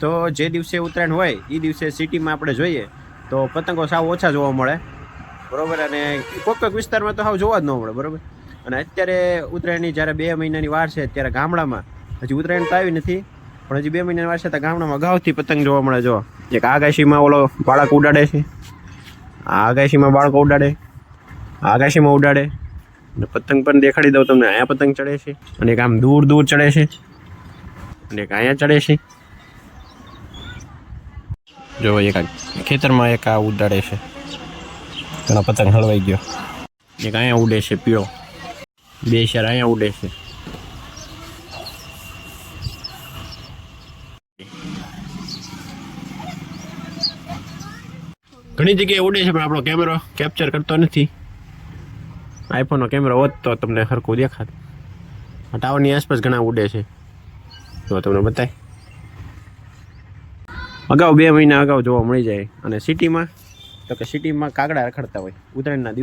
તો જે દિવસે ઉત્તરાયણ હોય એ દિવસે સિટીમાં આપણે જોઈએ, તો પતંગો સાવ ઓછા જોવા મળે. બરાબર? અને કોઈક કોઈક વિસ્તારમાં તો સાવ જોવા જ ન મળે, બરાબર? અને અત્યારે ઉત્તરાયણની જ્યારે બે મહિનાની વાર છે, ત્યારે ગામડામાં હજી ઉત્તરાયણ તો આવી નથી, પણ હજી બે મહિનાની વાર છે, તો ગામડામાં અગાઉથી પતંગ જોવા મળે, જો. એક આગાશીમાં ઓલો બાળક ઉડાડે છે. આગાશીમાં બાળકો ઉડાડે. આગાશીમાં ઉડાડે. અને પતંગ પણ દેખાડી દઉં તમને. અહીંયા પતંગ ચડે છે. અને એક આમ દૂર દૂર ચડે છે. અને એક અહીંયા ચડે છે. જો એક ખેતરમાં એક આ ઉડાડે છે. ઘણા પતંગ હળવાઈ ગયો. એક અહીંયા ઉડે છે પીળો બે શેર અહીંયા ઉડે છે. ઘણી જગ્યાએ ઉડે છે, પણ આપણો કેમેરો કેપ્ચર કરતો નથી. આઈફોનનો કેમેરો હોત તો તમને સરખું દેખાત. ટાવરની આસપાસ ઘણા ઉડે છે. જો તમને બતાય. અગાઉ બે મહિના અગાઉ જોવા મળી જાય અને સિટીમાં, તો કે સિટીમાં કાગડા રખડતા હોય, ઉત્તરાયણના દિવસે